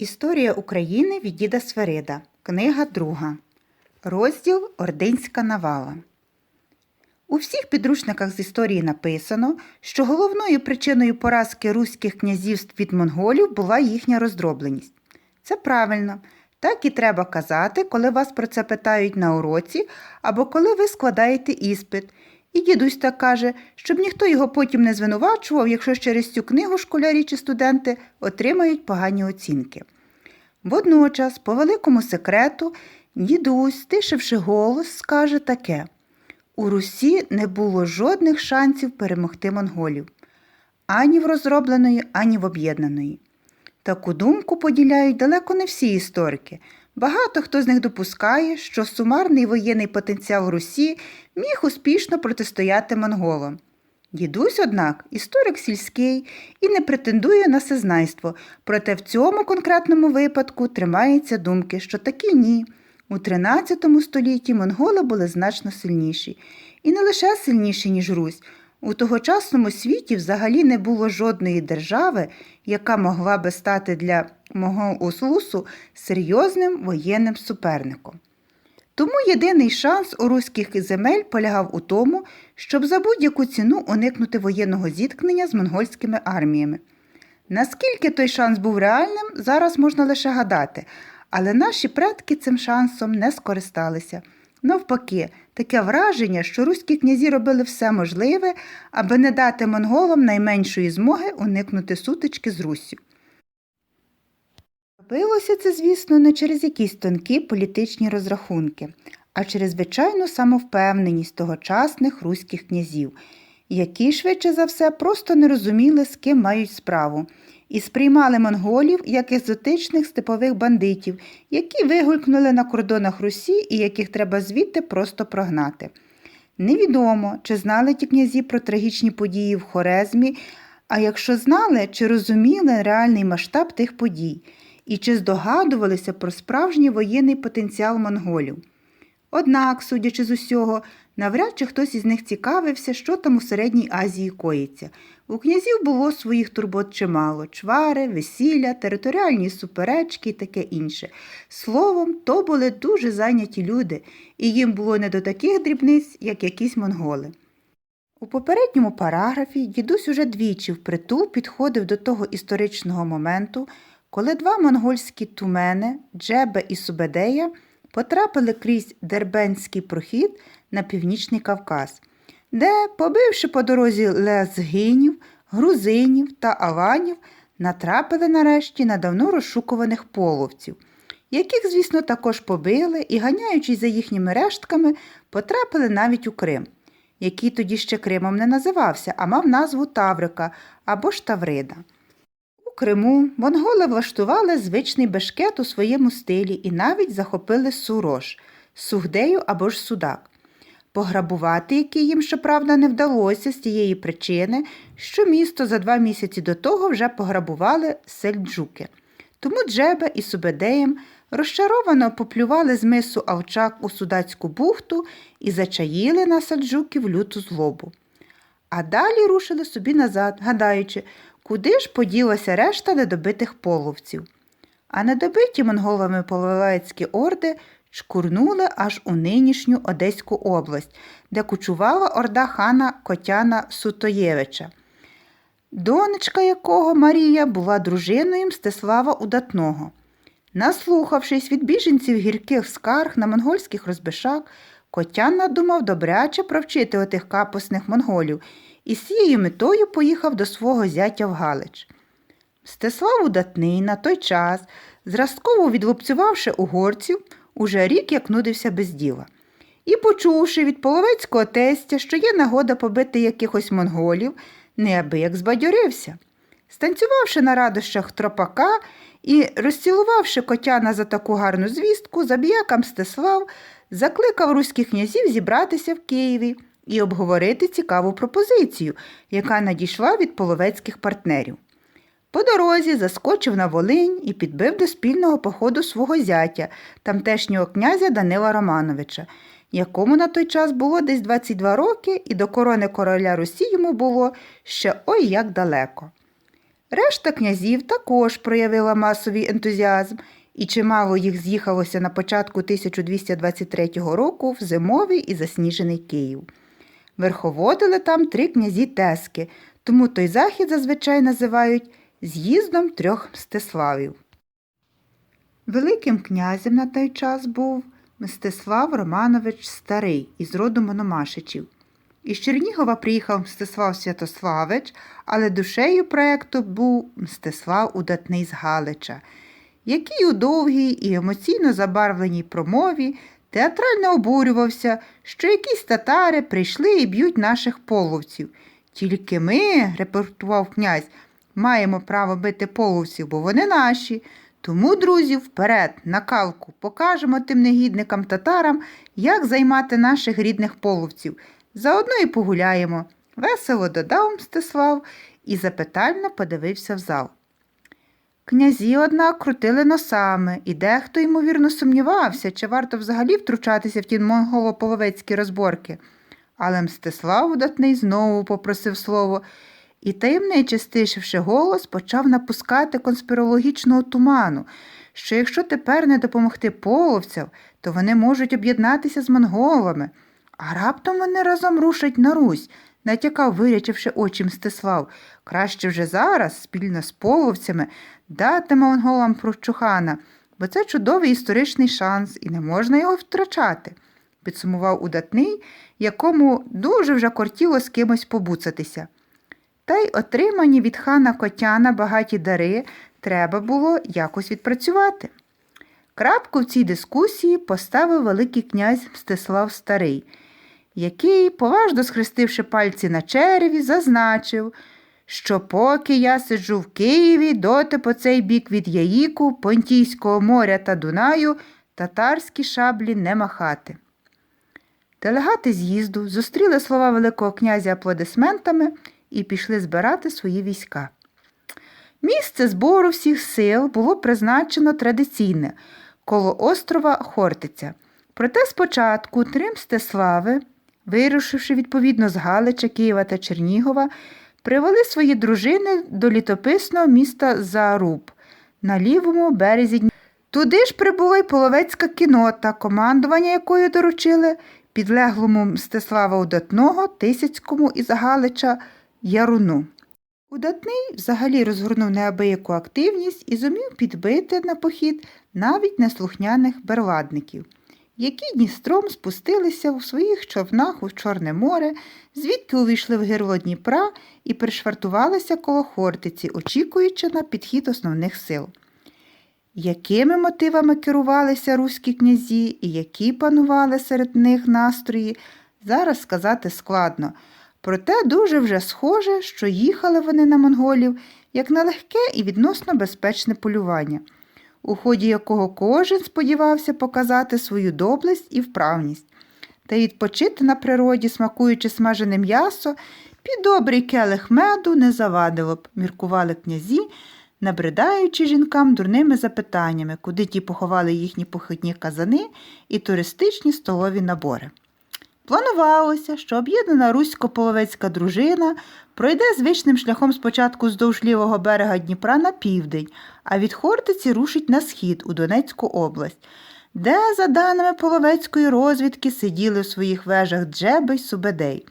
Історія України від діда Сверида. Книга 2. Розділ Ординська навала. У всіх підручниках з історії написано, що головною причиною поразки руських князівств від монголів була їхня роздробленість. Це правильно. Так і треба казати, коли вас про це питають на уроці або коли ви складаєте іспит. І дідусь так каже, щоб ніхто його потім не звинувачував, якщо через цю книгу школярі чи студенти отримають погані оцінки. Водночас, по великому секрету, дідусь, стишивши голос, скаже таке у Русі не було жодних шансів перемогти монголів ані в розробленої, ані в об'єднаної. Таку думку поділяють далеко не всі історики. Багато хто з них допускає, що сумарний воєнний потенціал Русі міг успішно протистояти монголам. Дідусь, однак, історик сільський і не претендує на всезнайство, проте в цьому конкретному випадку тримається думки, що таки ні. У XIII столітті монголи були значно сильніші. І не лише сильніші, ніж Русь. У тогочасному світі взагалі не було жодної держави, яка могла би стати для мого услусу серйозним воєнним суперником. Тому єдиний шанс у руських земель полягав у тому, щоб за будь-яку ціну уникнути воєнного зіткнення з монгольськими арміями. Наскільки той шанс був реальним, зараз можна лише гадати, але наші предки цим шансом не скористалися. Навпаки, таке враження, що руські князі робили все можливе, аби не дати монголам найменшої змоги уникнути сутички з Руссю. Робилося це, звісно, не через якісь тонкі політичні розрахунки, а через звичайну самовпевненість тогочасних руських князів, які, швидше за все, просто не розуміли, з ким мають справу, і сприймали монголів як екзотичних степових бандитів, які вигулькнули на кордонах Русі і яких треба звідти просто прогнати. Невідомо, чи знали ті князі про трагічні події в Хорезмі, а якщо знали, чи розуміли реальний масштаб тих подій, і чи здогадувалися про справжній воєнний потенціал монголів. Однак, судячи з усього, навряд чи хтось із них цікавився, що там у Середній Азії коїться. У князів було своїх турбот чимало чвари, весілля, територіальні суперечки і таке інше. Словом, то були дуже зайняті люди, і їм було не до таких дрібниць, як якісь монголи. У попередньому параграфі дідусь уже двічі впритул підходив до того історичного моменту, коли два монгольські тумени Джебе і Субедея потрапили крізь Дербенський прохід на північний Кавказ, де, побивши по дорозі лезгинів, грузинів та аванів, натрапили нарешті на давно розшукуваних половців, яких, звісно, також побили і, ганяючись за їхніми рештками, потрапили навіть у Крим, який тоді ще Кримом не називався, а мав назву Таврика або ж Таврида. Криму монголи влаштували звичний бешкет у своєму стилі і навіть захопили Сурож, Сугдею або ж Судак. Пограбувати, який їм, щоправда, не вдалося з тієї причини, що місто за два місяці до того вже пограбували сельджуки. Тому Джебе і Субедеєм розчаровано поплювали з мису Авчак у Судацьку бухту і зачаїли на сельджуків люту злобу. А далі рушили собі назад, гадаючи, куди ж поділася решта недобитих половців. А недобиті монголами половецькі орди шкурнули аж у нинішню Одеську область, де кучувала орда хана Котяна Сутоєвича, донечка якого Марія була дружиною Мстислава Удатного. Наслухавшись від біженців гірких скарг на монгольських розбишак, Котян надумав добряче провчити отих капусних монголів і з цією метою поїхав до свого зятя в Галич. Мстислав Удатний на той час, зразково відлупцювавши угорців, уже рік як нудився без діла. І, почувши від половецького тестя, що є нагода побити якихось монголів, неабияк збадьорився. Станцювавши на радощах тропака і розцілувавши котяна за таку гарну звістку, забіяка Мстислав закликав руських князів зібратися в Києві і обговорити цікаву пропозицію, яка надійшла від половецьких партнерів. По дорозі заскочив на Волинь і підбив до спільного походу свого зятя, тамтешнього князя Данила Романовича, якому на той час було десь 22 роки, і до корони короля Русі йому було ще ой як далеко. Решта князів також проявила масовий ентузіазм, і чимало їх з'їхалося на початку 1223 року в зимовий і засніжений Київ. Верховодили там три князі Тески, тому той захід зазвичай називають з'їздом трьох Мстиславів. Великим князем на той час був Мстислав Романович Старий із роду Мономашичів. Із Чернігова приїхав Мстислав Святославич, але душею проекту був Мстислав Удатний з Галича, який у довгій і емоційно забарвленій промові театрально обурювався, що якісь татари прийшли і б'ють наших половців. Тільки ми, репортував князь, маємо право бити половців, бо вони наші. Тому, друзі, вперед, на калку, покажемо тим негідникам татарам, як займати наших рідних половців. Заодно і погуляємо. Весело додав Мстислав і запитально подивився в зал. Князі, однак, крутили носами, і дехто, ймовірно, сумнівався, чи варто взагалі втручатися в ті монголо-половецькі розборки. Але Мстислав удатний знову попросив слово і, таємниче стишивши голос, почав напускати конспірологічного туману, що якщо тепер не допомогти половцям, то вони можуть об'єднатися з монголами, а раптом вони разом рушать на Русь, натякав, вирячивши очі Мстислав. Краще вже зараз, спільно з половцями, дати монголам прочухана, бо це чудовий історичний шанс, і не можна його втрачати, підсумував удатний, якому дуже вже кортіло з кимось побуцатися. Та й отримані від хана Котяна багаті дари треба було якось відпрацювати. Крапку в цій дискусії поставив Великий князь Мстислав Старий, який, поважно схрестивши пальці на череві, зазначив, що поки я сиджу в Києві, доти по цей бік від Яїку, Понтійського моря та Дунаю татарські шаблі не махати. Делегати з'їзду зустріли слова Великого князя аплодисментами і пішли збирати свої війська. Місце збору всіх сил було призначено традиційне коло острова Хортиця. Проте спочатку три Мстислави, вирушивши відповідно з Галича, Києва та Чернігова, привели свої дружини до літописного міста Заруб на лівому березі Дніпра. Туди ж прибула й половецька кінота, командування якої доручили підлеглому Мстислава Удатного, Тисяцькому із Галича Яруну. Удатний взагалі розгорнув неабияку активність і зумів підбити на похід навіть неслухняних берладників, які Дністром спустилися у своїх човнах у Чорне море, звідки увійшли в гирло Дніпра і пришвартувалися коло Хортиці, очікуючи на підхід основних сил. Якими мотивами керувалися руські князі і які панували серед них настрої, зараз сказати складно. Проте дуже вже схоже, що їхали вони на монголів як на легке і відносно безпечне полювання, у ході якого кожен сподівався показати свою доблесть і вправність, та відпочити на природі, смакуючи смажене м'ясо, під добрий келих меду не завадило б, міркували князі, набридаючи жінкам дурними запитаннями, куди ті поховали їхні похідні казани і туристичні столові набори. Планувалося, що об'єднана русько-половецька дружина пройде звичним шляхом спочатку вздовж лівого берега Дніпра на південь, а від Хортиці рушить на схід у Донецьку область, де, за даними половецької розвідки, сиділи в своїх вежах Джеби й Субедей.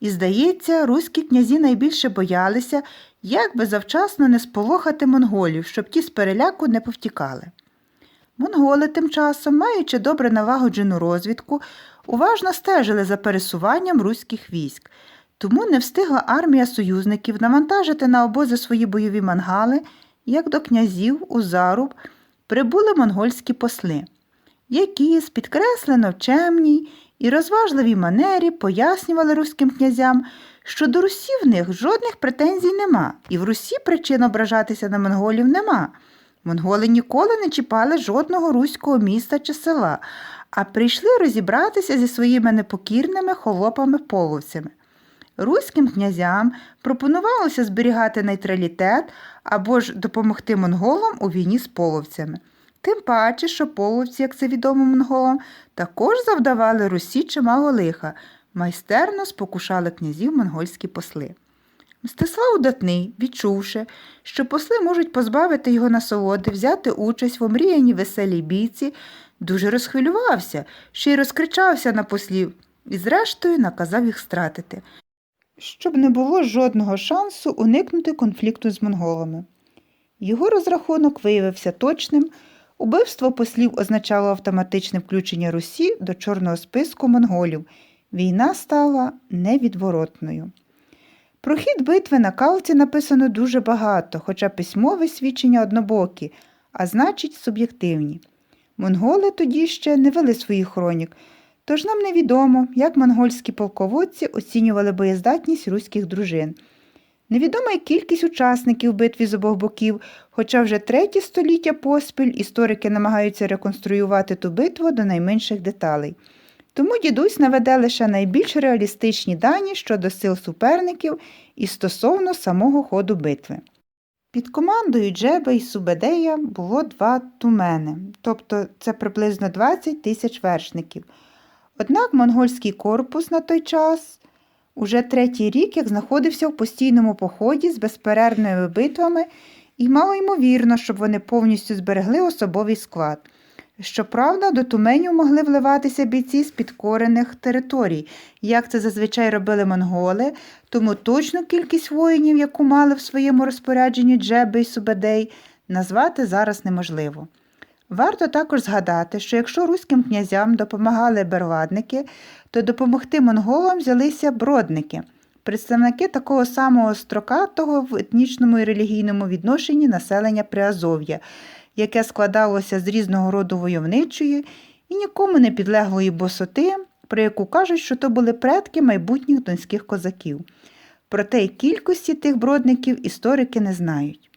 І, здається, руські князі найбільше боялися, як би завчасно не сполохати монголів, щоб ті з переляку не повтікали. Монголи тим часом, маючи добре налагоджену розвідку, уважно стежили за пересуванням руських військ, тому не встигла армія союзників навантажити на обози свої бойові мангали, як до князів у заруб прибули монгольські посли, які з підкреслено чемній і розважливій манері пояснювали руським князям, що до Русі в них жодних претензій нема, і в Русі причин ображатися на монголів нема. Монголи ніколи не чіпали жодного руського міста чи села, а прийшли розібратися зі своїми непокірними холопами-половцями. Руським князям пропонувалося зберігати нейтралітет або ж допомогти монголам у війні з половцями. Тим паче, що половці, як це відомо монголам, також завдавали Русі чимало лиха, майстерно спокушали князів монгольські посли. Мстислав Удатний, відчувши, що посли можуть позбавити його насолоди, взяти участь в омріяній веселій бійці, дуже розхвилювався, ще й розкричався на послів і, зрештою, наказав їх стратити, щоб не було жодного шансу уникнути конфлікту з монголами. Його розрахунок виявився точним. Убивство послів означало автоматичне включення Русі до чорного списку монголів. Війна стала невідворотною. Про хід битви на калці написано дуже багато, хоча письмові свідчення однобокі, а значить суб'єктивні. Монголи тоді ще не вели своїх хронік, тож нам невідомо, як монгольські полководці оцінювали боєздатність руських дружин. Невідома й кількість учасників битві з обох боків, хоча вже третє століття поспіль історики намагаються реконструювати ту битву до найменших деталей. Тому дідусь наведе лише найбільш реалістичні дані щодо сил суперників і стосовно самого ходу битви. Під командою Джеба і Субедея було два тумени, тобто це приблизно 20 тисяч вершників. Однак монгольський корпус на той час уже третій рік як знаходився в постійному поході з безперервними битвами, і мало ймовірно, щоб вони повністю зберегли особовий склад. Щоправда, до туменів могли вливатися бійці з підкорених територій, як це зазвичай робили монголи, тому точну кількість воїнів, яку мали в своєму розпорядженні Джеби і Субедей, назвати зараз неможливо. Варто також згадати, що якщо руським князям допомагали берладники, то допомогти монголам взялися бродники, представники такого самого строкатого в етнічному і релігійному відношенні населення Приазов'я, яке складалося з різного роду войовничої і нікому не підлеглої босоти, про яку кажуть, що то були предки майбутніх донських козаків. Проте й кількості тих бродників історики не знають.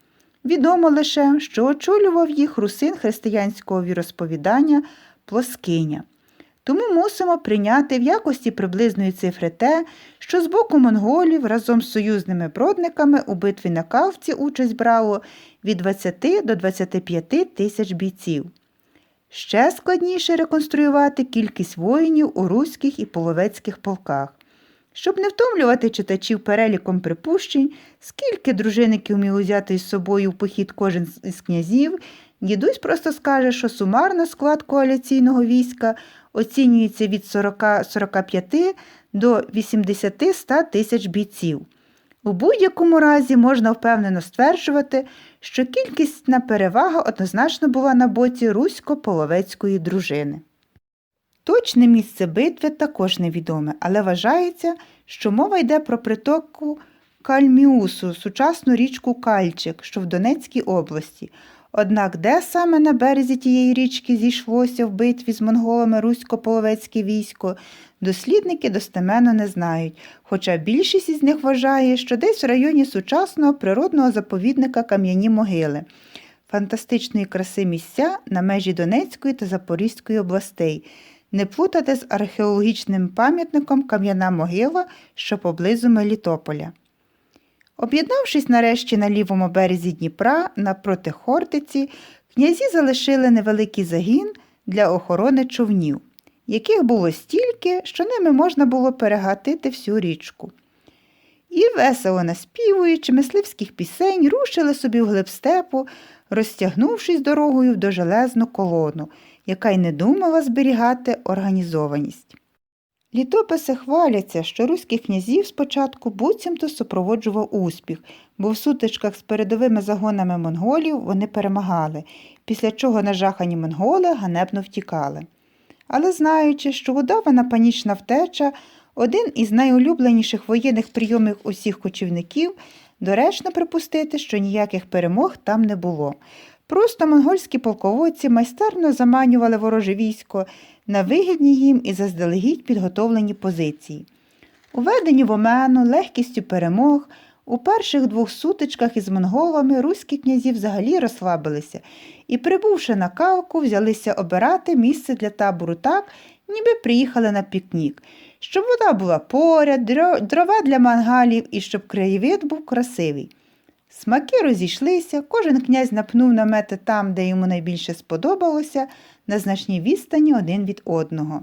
Відомо лише, що очолював їх русин християнського віросповідання Плоскиня. Тому мусимо прийняти в якості приблизної цифри те, що з боку монголів разом з союзними бродниками у битві на Кавці участь брало від 20 до 25 тисяч бійців. Ще складніше реконструювати кількість воїнів у руських і половецьких полках. Щоб не втомлювати читачів переліком припущень, скільки дружинників міг узяти із собою в похід кожен із князів, дідусь просто скаже, що сумарно склад коаліційного війська оцінюється від 40-45 до 80-100 тисяч бійців. У будь-якому разі можна впевнено стверджувати, що кількісна перевага однозначно була на боці русько-половецької дружини. Точне місце битви також невідоме, але вважається, що мова йде про притоку Кальміусу, сучасну річку Кальчик, що в Донецькій області. Однак де саме на березі тієї річки зійшлося в битві з монголами русько-половецьке військо, дослідники достеменно не знають, хоча більшість із них вважає, що десь в районі сучасного природного заповідника Кам'яні могили, фантастичної краси місця на межі Донецької та Запорізької областей, не плутати з археологічним пам'ятником Кам'яна могила, що поблизу Мелітополя. Об'єднавшись нарешті на лівому березі Дніпра напроти Хортиці, князі залишили невеликий загін для охорони човнів, яких було стільки, що ними можна було перегатити всю річку. І весело наспівуючи мисливських пісень, рушили собі в глиб степу, розтягнувшись дорогою до железну колону, яка й не думала зберігати організованість. Літописи хваляться, що руських князів спочатку буцімто супроводжував успіх, бо в сутичках з передовими загонами монголів вони перемагали, після чого нажахані монголи ганебно втікали. Але знаючи, що удавана панічна втеча один із найулюбленіших воєнних прийомів усіх кочівників, доречно припустити, що ніяких перемог там не було. Просто монгольські полководці майстерно заманювали вороже військо на вигідні їм і заздалегідь підготовлені позиції. Уведені в омену легкістю перемог, у перших двох сутичках із монголами руські князі взагалі розслабилися і, прибувши на калку, взялися обирати місце для табору так, ніби приїхали на пікнік, щоб вода була поряд, дрова для мангалів і щоб краєвид був красивий. Смаки розійшлися, кожен князь напнув намети там, де йому найбільше сподобалося, на значній відстані один від одного.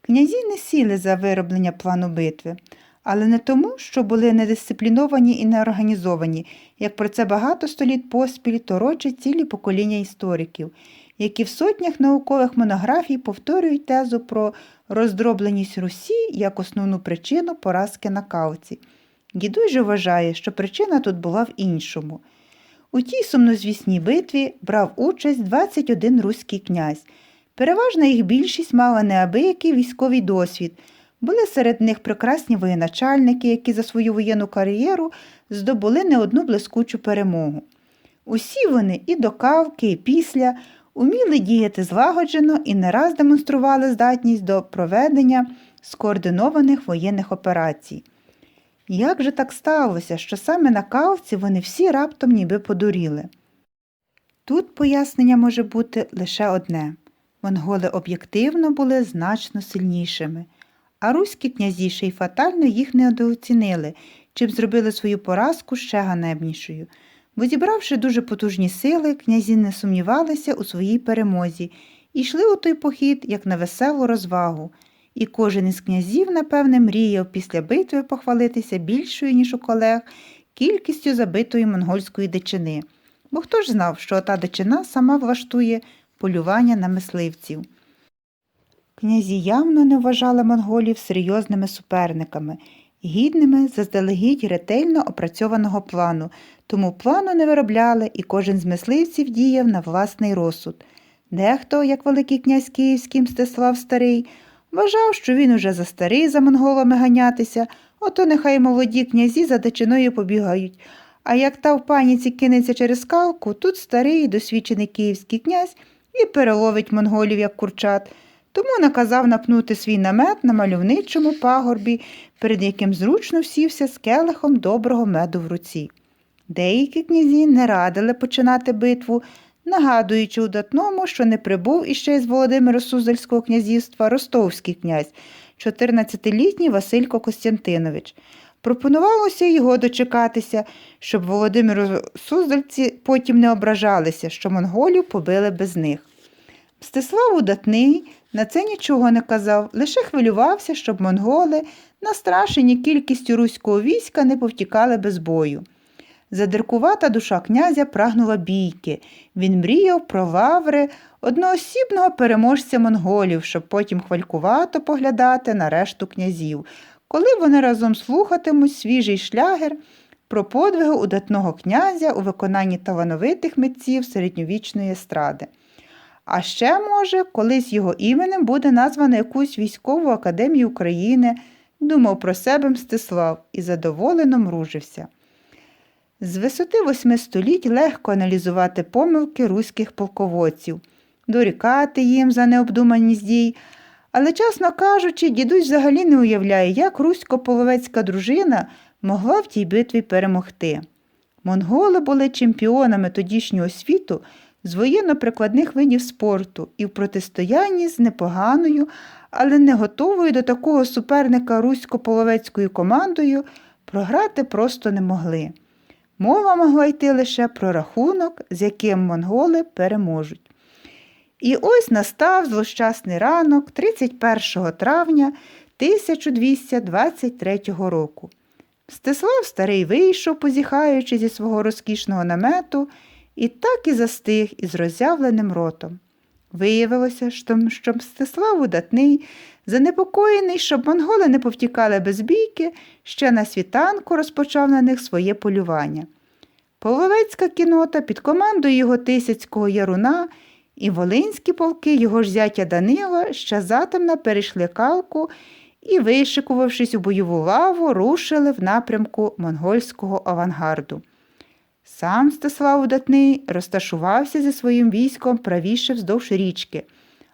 Князі не сіли за вироблення плану битви, але не тому, що були недисципліновані і неорганізовані, як про це багато століт поспіль торочать цілі покоління істориків, які в сотнях наукових монографій повторюють тезу про роздробленість Русі як основну причину поразки на кавці. Дідуй же вважає, що причина тут була в іншому. У тій сумнозвісній битві брав участь 21 руський князь. Переважна їх більшість мала неабиякий військовий досвід. Були серед них прекрасні воєначальники, які за свою воєнну кар'єру здобули не одну блискучу перемогу. Усі вони і до кавки, і після уміли діяти злагоджено і не раз демонстрували здатність до проведення скоординованих воєнних операцій. Як же так сталося, що саме на кавці вони всі раптом ніби подуріли? Тут пояснення може бути лише одне монголи об'єктивно були значно сильнішими, а руські князі ще й фатально їх недооцінили, чим зробили свою поразку ще ганебнішою. Бо, зібравши дуже потужні сили, князі не сумнівалися у своїй перемозі і йшли у той похід як на веселу розвагу. І кожен із князів, напевне, мріяв після битви похвалитися більшою, ніж у колег, кількістю забитої монгольської дичини. Бо хто ж знав, що та дичина сама влаштує полювання на мисливців. Князі явно не вважали монголів серйозними суперниками, гідними заздалегідь ретельно опрацьованого плану, тому плану не виробляли і кожен з мисливців діяв на власний розсуд. Дехто, як Великий князь Київський Мстислав Старий, вважав, що він уже застарий за монголами ганятися, ото нехай молоді князі за дичиною побігають. А як та в паніці кинеться через скалку, тут старий і досвідчений київський князь і переловить монголів, як курчат, тому наказав напнути свій намет на мальовничому пагорбі, перед яким зручно всівся з келихом доброго меду в руці. Деякі князі не радили починати битву, нагадуючи удатному, що не прибув іще із Володимира Суздальського князівства ростовський князь, 14-літній Василько Костянтинович. Пропонувалося його дочекатися, щоб Володимиру Суздальці потім не ображалися, що монголів побили без них. Мстислав Удатний на це нічого не казав, лише хвилювався, щоб монголи, настрашені кількістю руського війська, не повтікали без бою. Задиркувата душа князя прагнула бійки. Він мріяв про лаври одноосібного переможця монголів, щоб потім хвалькувато поглядати на решту князів, коли вони разом слухатимуть свіжий шлягер про подвиги удатного князя у виконанні талановитих митців середньовічної естради. А ще, може, колись його іменем буде названо якусь військову академію України, думав про себе Мстислав і задоволено мружився. З висоти восьми століть легко аналізувати помилки руських полководців, дорікати їм за необдуманість дій, але, чесно кажучи, дідусь взагалі не уявляє, як русько-половецька дружина могла в тій битві перемогти. Монголи були чемпіонами тодішнього світу з воєнно-прикладних видів спорту і в протистоянні з непоганою, але не готовою до такого суперника русько-половецькою командою програти просто не могли. Мова могла йти лише про рахунок, з яким монголи переможуть. І ось настав злощасний ранок 31 травня 1223 року. Стислав старий вийшов, позіхаючи зі свого розкішного намету, і так і застиг із роззявленим ротом. Виявилося, що Мстислав Удатний, занепокоєний, щоб монголи не повтікали без бійки, ще на світанку розпочав на них своє полювання. Половецька кінота під командою його Тисяцького яруна і волинські полки його ж зятя Данила ще затемно перейшли калку і, вишикувавшись у бойову лаву, рушили в напрямку монгольського авангарду. Сам Стеслав Удатний розташувався зі своїм військом правіше вздовж річки,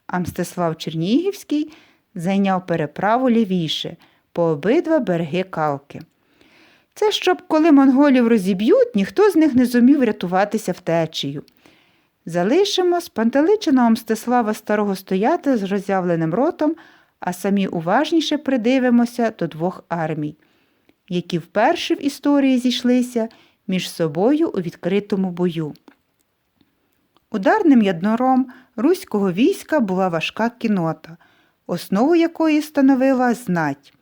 а Мстислав Чернігівський зайняв переправу лівіше по обидва береги калки. Це щоб, коли монголів розіб'ють, ніхто з них не зумів рятуватися втечею. Залишимо спантеличеного Мстислава старого стояти з роззявленим ротом, а самі уважніше придивимося до двох армій, які вперше в історії зійшлися між собою у відкритому бою. Ударним яднором руського війська була важка кінота, основу якої становила знать.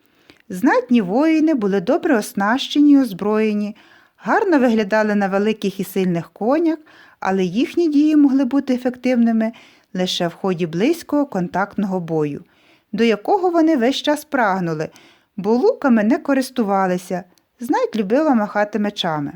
Знатні воїни були добре оснащені й озброєні, гарно виглядали на великих і сильних конях, але їхні дії могли бути ефективними лише в ході близького контактного бою, до якого вони весь час прагнули, бо луками не користувалися, знать любила махати мечами.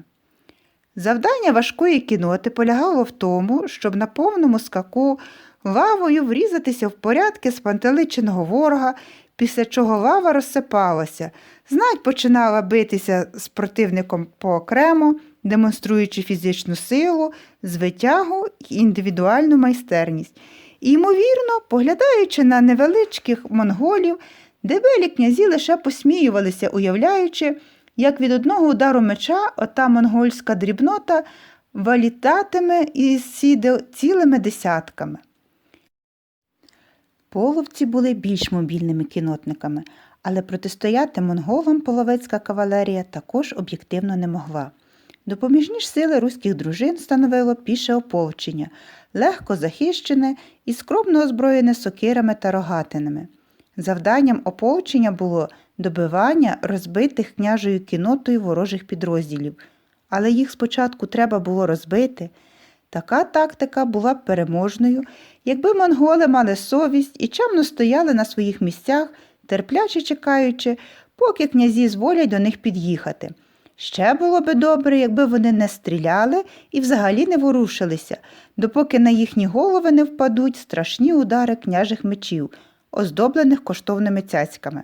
Завдання важкої кіноти полягало в тому, щоб на повному скаку лавою врізатися в порядки спантеличеного ворога, після чого лава розсипалася, знать починала битися з противником поокремо, демонструючи фізичну силу, звитягу і індивідуальну майстерність. І, ймовірно, поглядаючи на невеличких монголів, дебелі князі лише посміювалися, уявляючи, як від одного удару меча ота монгольська дрібнота валітатиме із цілими десятками. Половці були більш мобільними кінотниками, але протистояти монголам половецька кавалерія також об'єктивно не могла. Допоміжні ж сили руських дружин становило піше ополчення, легко захищене і скромно озброєне сокирами та рогатинами. Завданням ополчення було добивання розбитих княжою кінотою ворожих підрозділів, але їх спочатку треба було розбити. Така тактика була б переможною, якби монголи мали совість і чемно стояли на своїх місцях, терпляче чекаючи, поки князі зволять до них під'їхати. Ще було би добре, якби вони не стріляли і взагалі не ворушилися, допоки на їхні голови не впадуть страшні удари княжих мечів, оздоблених коштовними цяцьками.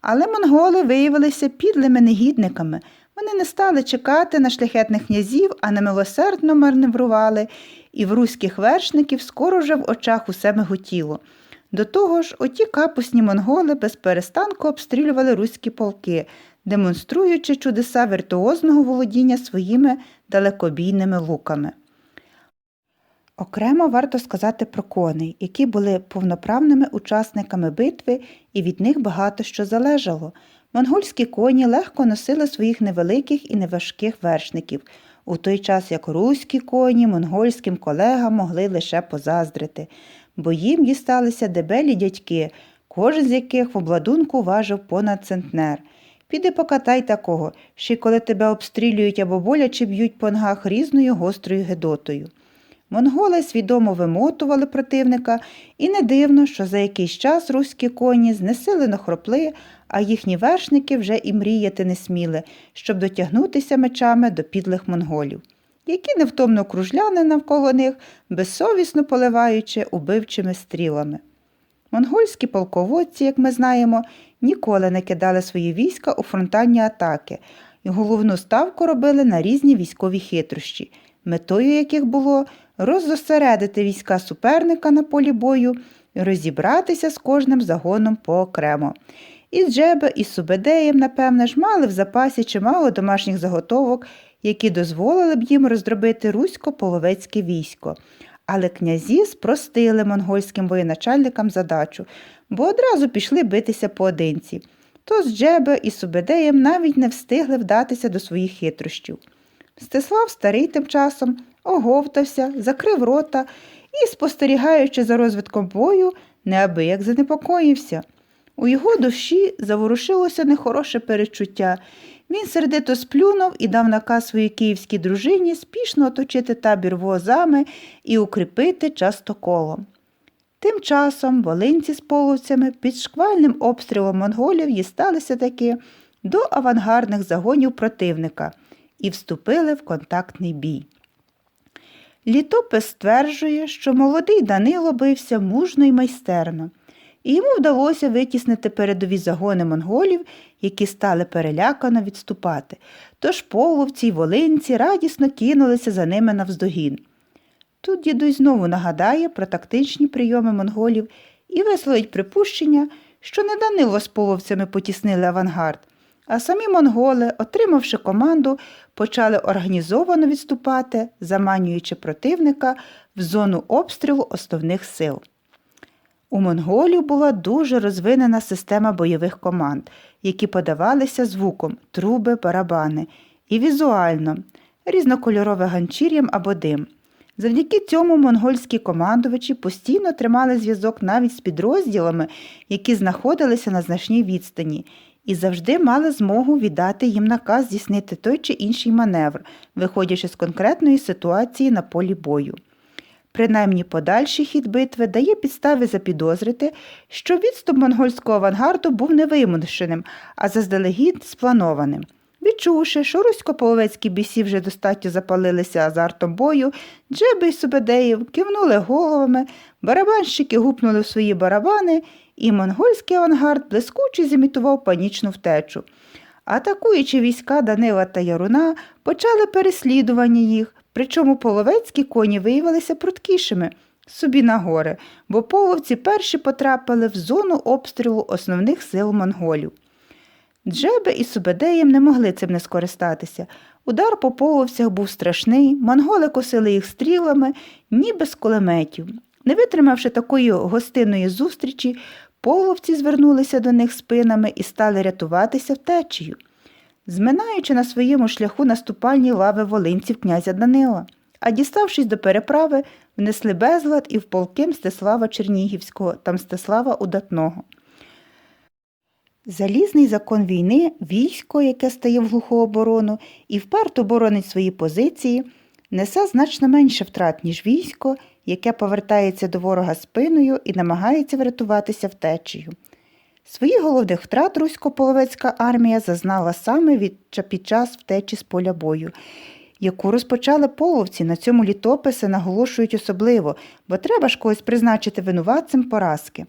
Але монголи виявилися підлими негідниками. Вони не стали чекати на шляхетних князів, а немилосердно маневрували, і в руських вершників скоро вже в очах усе миготіло. До того ж, оті капусні монголи без перестанку обстрілювали руські полки, демонструючи чудеса віртуозного володіння своїми далекобійними луками. Окремо варто сказати про коней, які були повноправними учасниками битви, і від них багато що залежало. Монгольські коні легко носили своїх невеликих і неважких вершників, у той час як руські коні монгольським колегам могли лише позаздрити, бо їм дісталися дебелі дядьки, кожен з яких в обладунку важив понад центнер. Піди покатай такого, ще коли тебе обстрілюють або боляче б'ють по ногах різною гострою гедотою. Монголи свідомо вимотували противника, і не дивно, що за якийсь час руські коні знесилено хропли, а їхні вершники вже і мріяти не сміли, щоб дотягнутися мечами до підлих монголів, які невтомно кружляли навколо них, безсовісно поливаючи убивчими стрілами. Монгольські полководці, як ми знаємо, ніколи не кидали свої війська у фронтальні атаки і головну ставку робили на різні військові хитрощі, метою яких було роззосередити війська суперника на полі бою розібратися з кожним загоном поокремо. І Джебе, і Субедеєм, напевне ж, мали в запасі чимало домашніх заготовок, які дозволили б їм роздробити русько-половецьке військо. Але князі спростили монгольським воєначальникам задачу, бо одразу пішли битися поодинці. То з Джебе і Субедеєм навіть не встигли вдатися до своїх хитрощів. Стеслав старий тим часом оговтався, закрив рота і, спостерігаючи за розвитком бою, неабияк занепокоївся. У його душі заворушилося нехороше перечуття. Він сердито сплюнув і дав наказ своїй київській дружині спішно оточити табір возами і укріпити частоколом. Тим часом волинці з половцями під шквальним обстрілом монголів дісталися таки до авангардних загонів противника і вступили в контактний бій. Літопис стверджує, що молодий Данило бився мужно й майстерно, і йому вдалося витіснити передові загони монголів, які стали перелякано відступати, тож половці й волинці радісно кинулися за ними навздогін. Тут дідусь знову нагадає про тактичні прийоми монголів і висловить припущення, що не Данило з половцями потіснили авангард, а самі монголи, отримавши команду, почали організовано відступати, заманюючи противника в зону обстрілу основних сил. У монголів була дуже розвинена система бойових команд, які подавалися звуком труби, барабани, і візуально різнокольорове ганчір'ям або дим. Завдяки цьому монгольські командувачі постійно тримали зв'язок навіть з підрозділами, які знаходилися на значній відстані, і завжди мали змогу віддати їм наказ здійснити той чи інший маневр, виходячи з конкретної ситуації на полі бою. Принаймні подальший хід битви дає підстави запідозрити, що відступ монгольського авангарду був не вимушеним, а заздалегідь спланованим. Відчувши, що русько-половецькі бійці вже достатньо запалилися азартом бою, Джеби й Субедеїв кивнули головами, барабанщики гупнули в свої барабани, і монгольський авангард блискуче зімітував панічну втечу. Атакуючи війська Данила та Яруна, почали переслідування їх, причому половецькі коні виявилися пруткішими собі на гори, бо половці перші потрапили в зону обстрілу основних сил монголів. Джеби і Субедеєм не могли цим не скористатися. Удар по половцях був страшний, монголи косили їх стрілами, ніби з кулеметів. Не витримавши такої гостинної зустрічі, половці звернулися до них спинами і стали рятуватися втечею, зминаючи на своєму шляху наступальні лави волинців князя Данила. А діставшись до переправи, внесли безлад і в полки Мстислава Чернігівського та Мстислава Удатного. Залізний закон війни, військо, яке стає в глуху оборону і вперто боронить свої позиції, несе значно менше втрат, ніж військо, яке повертається до ворога спиною і намагається врятуватися втечею. Своїх головних втрат русько-половецька армія зазнала саме від, під час втечі з поля бою, яку розпочали половці на цьому літописи наголошують особливо, бо треба ж когось призначити винуватцем поразки.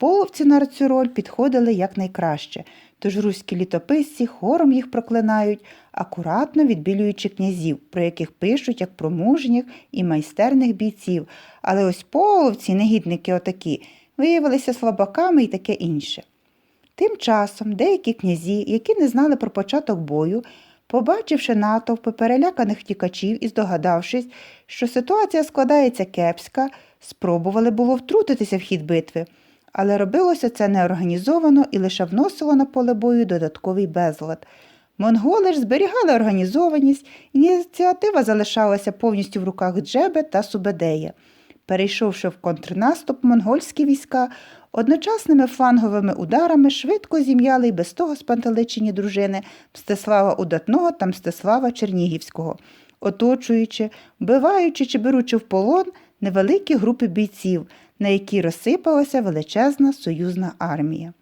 Половці на цю роль підходили якнайкраще, тож руські літописці хором їх проклинають, акуратно відбілюючи князів, про яких пишуть як про мужніх і майстерних бійців. Але ось половці, негідники отакі, виявилися слабаками і таке інше. Тим часом деякі князі, які не знали про початок бою, побачивши натовпи переляканих втікачів і здогадавшись, що ситуація складається кепська, спробували було втрутитися в хід битви але робилося це неорганізовано і лише вносило на поле бою додатковий безлад. Монголи ж зберігали організованість, ініціатива залишалася повністю в руках Джебе та Субедея. Перейшовши в контрнаступ, монгольські війська одночасними фланговими ударами швидко зім'яли й без того спантеличені дружини Мстислава Удатного та Мстислава Чернігівського, оточуючи, вбиваючи чи беручи в полон невеликі групи бійців, на які розсипалася величезна союзна армія.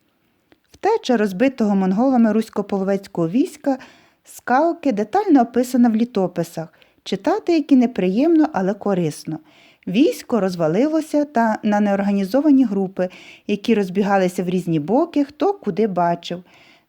Втеча розбитого монголами русько-половецького війська скалки детально описана в літописах, читати які неприємно, але корисно. Військо розвалилося та на неорганізовані групи, які розбігалися в різні боки, хто куди бачив.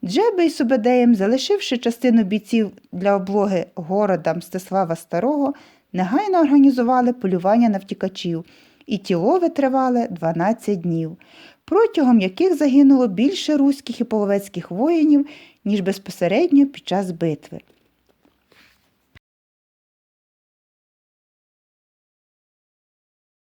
Джеби й Субедеєм, залишивши частину бійців для облоги города Мстислава Старого, негайно організували полювання на втікачів, і тіло витривали 12 днів, протягом яких загинуло більше руських і половецьких воїнів, ніж безпосередньо під час битви.